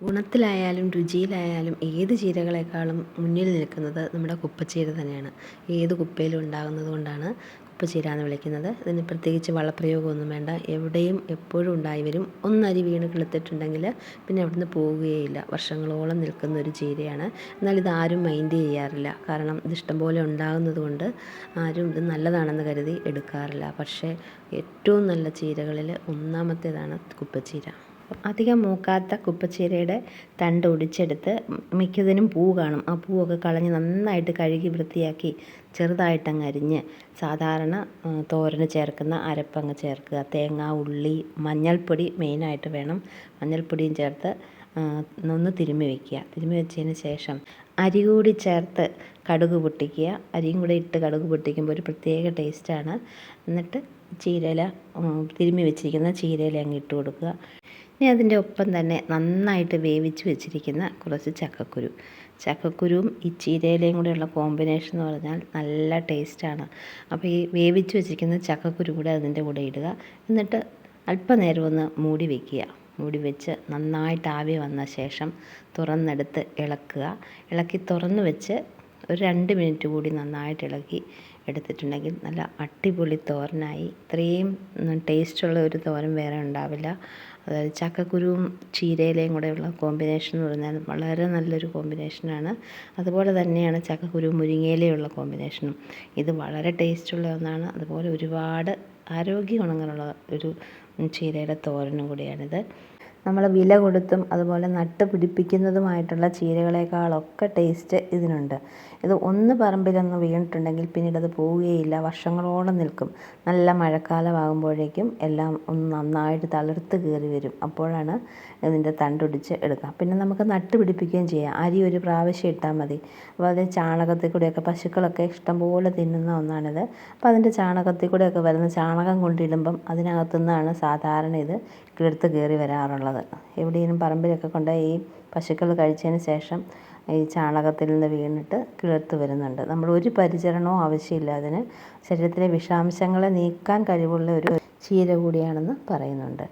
ഗുണത്തിലായാലും രുചിയിലായാലും ഏത് ചീരകളെക്കാളും മുന്നിൽ നിൽക്കുന്നത് നമ്മുടെ കുപ്പച്ചീര തന്നെയാണ്. ഏത് കുപ്പയിലും ഉണ്ടാകുന്നത് കൊണ്ടാണ് കുപ്പച്ചീര എന്ന് വിളിക്കുന്നത്. ഇതിന് പ്രത്യേകിച്ച് വളപ്രയോഗമൊന്നും വേണ്ട. എവിടെയും എപ്പോഴും ഉണ്ടായി വരും. ഒന്നരി വീണ് കിളുത്തിട്ടുണ്ടെങ്കിൽ പിന്നെ അവിടുന്ന് പോവുകയില്ല വർഷങ്ങളോളം നിൽക്കുന്ന ഒരു ചീരയാണ്. എന്നാൽ ഇത് ആരും മൈൻഡ് ചെയ്യാറില്ല. കാരണം ഇത് ഇഷ്ടംപോലെ ഉണ്ടാകുന്നത് കൊണ്ട് ആരും ഇത് നല്ലതാണെന്ന് കരുതി എടുക്കാറില്ല. പക്ഷേ ഏറ്റവും നല്ല ചീരകളിൽ ഒന്നാമത്തേതാണ് കുപ്പച്ചീര. അധികം മൂക്കാത്ത കുപ്പച്ചീരയുടെ തണ്ട് ഒടിച്ചെടുത്ത് മിക്കതിനും പൂ കാണും. ആ പൂവൊക്കെ കളഞ്ഞ് നന്നായിട്ട് കഴുകി വൃത്തിയാക്കി ചെറുതായിട്ടങ്ങ് അരിഞ്ഞ് സാധാരണ തോരന് ചേർക്കുന്ന അരപ്പങ്ങ് ചേർക്കുക. തേങ്ങ ഉള്ളി മഞ്ഞൾപ്പൊടി മെയിനായിട്ട് വേണം. മഞ്ഞൾപ്പൊടിയും ചേർത്ത് ഒന്ന് തിരുമ്മി വയ്ക്കുക തിരുമ്മി വെച്ചതിന് ശേഷം അരി കൂടി ചേർത്ത് കടുക് പൊട്ടിക്കുക. അരിയും കൂടെ ഇട്ട് കടുക് പൊട്ടിക്കുമ്പോൾ ഒരു പ്രത്യേക ടേസ്റ്റാണ്. എന്നിട്ട് ചീരയില തിരുമ്മി വെച്ചിരിക്കുന്ന ചീരയില അങ്ങ് ഇട്ട് കൊടുക്കുക. ഇനി അതിന്റെ ഒപ്പം തന്നെ നന്നായിട്ട് വേവിച്ച് വെച്ചിരിക്കുന്ന കുറച്ച് ചക്കക്കുരു. ചക്കക്കുരുവും ഈ ചീരയിലയും കൂടെയുള്ള കോമ്പിനേഷൻ എന്ന് പറഞ്ഞാൽ നല്ല ടേസ്റ്റാണ് അപ്പോൾ ഈ വേവിച്ച് വെച്ചിരിക്കുന്ന ചക്കക്കുരു കൂടെ അതിന്റെ കൂടെ ഇടുക. എന്നിട്ട് അല്പനേരം ഒന്ന് മൂടി വെക്കുക. മൂടി വെച്ച് നന്നായിട്ട് ആവി വന്ന ശേഷം തുറന്നെടുത്ത് ഇളക്കുക. ഇളക്കി തുറന്ന് വെച്ച് ഒരു രണ്ട് മിനിറ്റ് കൂടി നന്നായിട്ട് ഇളക്കി എടുത്തിട്ടുണ്ടെങ്കിൽ നല്ല അടിപൊളി തോരനായി. ഇത്രയും ടേസ്റ്റുള്ള ഒരു തോരൻ വേറെ ഉണ്ടാവില്ല. അതായത് ചക്കക്കുരുവും ചീരയിലയും കൂടെയുള്ള കോമ്പിനേഷൻ എന്ന് പറഞ്ഞാൽ വളരെ നല്ലൊരു കോമ്പിനേഷനാണ് അതുപോലെ തന്നെയാണ് ചക്കക്കുരു മുരിങ്ങയിലയുള്ള കോമ്പിനേഷനും ഇത് വളരെ ടേസ്റ്റുള്ള ഒന്നാണ്. അതുപോലെ ഒരുപാട് ആരോഗ്യ ഗുണങ്ങളുള്ള ഒരു ചീരയുടെ തോരനും കൂടിയാണിത്. നമ്മൾ വില കൊടുത്തും അതുപോലെ നട്ട് പിടിപ്പിക്കുന്നതുമായിട്ടുള്ള ചീരകളേക്കാളൊക്കെ ടേസ്റ്റ് ഇതിനുണ്ട്. ഇത് ഒന്ന് പറമ്പിലങ്ങ് വീണിട്ടുണ്ടെങ്കിൽ പിന്നീട് അത് പോവുകയില്ല. വർഷങ്ങളോളം നിൽക്കും. നല്ല മഴക്കാലമാകുമ്പോഴേക്കും എല്ലാം ഒന്ന് നന്നായിട്ട് തളിർത്ത് കയറി വരും. അപ്പോഴാണ് ഇതിന്റെ തണ്ടൊടിച്ച് എടുക്കുക. പിന്നെ നമുക്ക് നട്ട് പിടിപ്പിക്കുകയും ചെയ്യാം. അരി ഒരു പ്രാവശ്യം ഇട്ടാൽ മതി. അപ്പോൾ അത് ചാണകത്തിൽ കൂടെയൊക്കെ പശുക്കളൊക്കെ ഇഷ്ടംപോലെ തിന്നുന്ന ഒന്നാണിത്. അപ്പോൾ അതിന്റെ ചാണകത്തിൽ കൂടെയൊക്കെ വരുന്ന ചാണകം കൊണ്ടിടുമ്പം അതിനകത്തുനിന്നാണ് സാധാരണ ഇത് കിളിർത്ത് കയറി വരാറുള്ളത്. എവിടെയെങ്കിലും പറമ്പിലൊക്കെ കൊണ്ട് ഈ പശുക്കൾ കഴിച്ചതിന് ശേഷം ഈ ചാണകത്തിൽ നിന്ന് വീണിട്ട് കിളിർത്ത് വരുന്നുണ്ട്. നമ്മൾ ഒരു പരിചരണവും ആവശ്യമില്ല അതിന്. ശരീരത്തിലെ വിഷാംശങ്ങളെ നീക്കാൻ കഴിവുള്ള ഒരു ചീര കൂടിയാണെന്ന് പറയുന്നുണ്ട്.